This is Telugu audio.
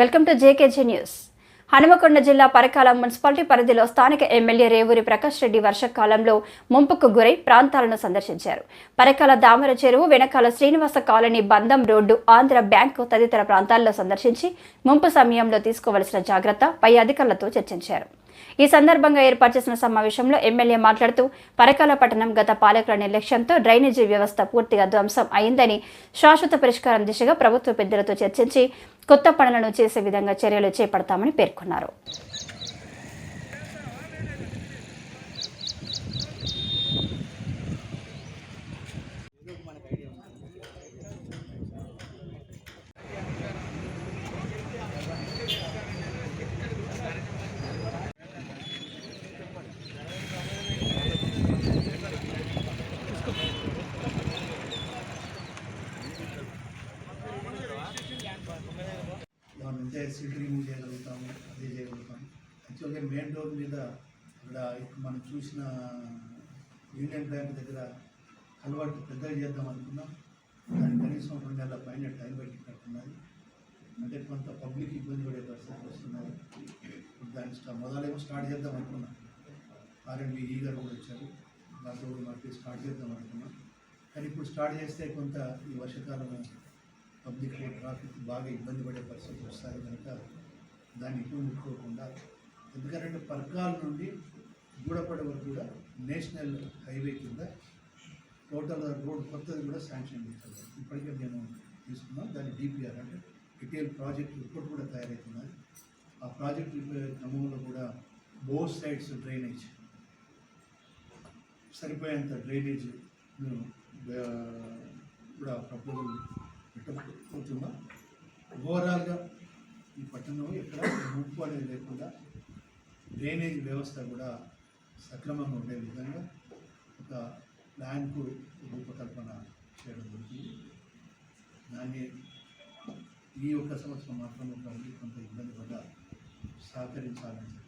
Welcome to JKG news. Hanumakonda జిల్లా పరకాల మున్సిపాలిటీ పరిధిలో స్థానిక ఎమ్మెల్యే రేవూరి ప్రకాష్ రెడ్డి వర్షాకాలంలో ముంపుకు గురై ప్రాంతాలను సందర్శించారు. పరకాల దామర చెరువు వెనకాల శ్రీనివాస కాలనీ బంధం రోడ్డు ఆంధ్ర బ్యాంకు తదితర ప్రాంతాల్లో సందర్శించి ముంపు సమయంలో తీసుకోవలసిన జాగ్రత్త పై అధికారులతో చర్చించారు. ఈ సందర్భంగా ఏర్పాటు చేసిన సమావేశంలో ఎమ్మెల్యే మాట్లాడుతూ పరకాల పట్టణం గత పాలకుల నిర్లక్ష్యంతో డ్రైనేజీ వ్యవస్థ పూర్తిగా ధ్వంసం అయిందని శాశ్వత పరిష్కారం దిశగా ప్రభుత్వ పెద్దలతో చర్చించి కొత్త పనులను చేసే విధంగా చర్యలు చేపడతామని పేర్కొన్నారు మనం ఉంటే సీట్ రిమూవ్ చేయగలుగుతాము అదే చేయగలుగుతాము యాక్చువల్గా మెయిన్ రోడ్ మీద ఇక్కడ మనం చూసిన యూనియన్ బ్యాంక్ దగ్గర అలవాటు పెద్దగా చేద్దాం అనుకున్నాం. దానికి కనీసం రెండు నెలల పైన టైం పెట్టినట్టున్నది. అంటే కొంత పబ్లిక్ ఇబ్బంది పడే పరిస్థితులు వస్తున్నాయి దాన్ని మొదలేమో స్టార్ట్ చేద్దాం అనుకున్నాం. ఆర్ఎండ్బి ఈ గారు కూడా వచ్చారు. దాంతో కూడా మాకు స్టార్ట్ చేద్దాం అనుకున్నాం. కానీ ఇప్పుడు స్టార్ట్ చేస్తే కొంత ఈ వర్షాకాలం ట్రాఫిక్ బాగా ఇబ్బంది పడే పరిస్థితులు వస్తాయి కనుక దాన్ని ఎక్కువ ముట్టుకోకుండా ఎందుకంటే పర్కాల నుండి గూడపడ వరకు కూడా నేషనల్ హైవే కింద టోటల్ రోడ్ కొత్తది కూడా శాంక్షన్ చేస్తారు ఇప్పటికే మేము తీసుకున్నాం. దాన్ని డిపిఆర్ అంటే డిటైల్ ప్రాజెక్ట్ రిపోర్ట్ కూడా తయారవుతున్నది ఆ ప్రాజెక్ట్ క్రమంలో కూడా బోత్ సైడ్స్ డ్రైనేజ్ సరిపోయేంత డ్రైనేజ్ కూడా ప్రపోజల్ పెట్టబోతున్నాం ఓవరాల్గా ఈ పట్టణంలో ఎక్కడ ముప్పు అనేది లేకుండా డ్రైనేజ్ వ్యవస్థ కూడా సక్రమంగా ఉండే విధంగా ఒక ప్లాన్కు రూపకల్పన చేయడం జరుగుతుంది దాన్ని ఈ ఒక్క సంవత్సరం మాత్రం కొంత ఇబ్బంది పడ్డ సహకరించాలని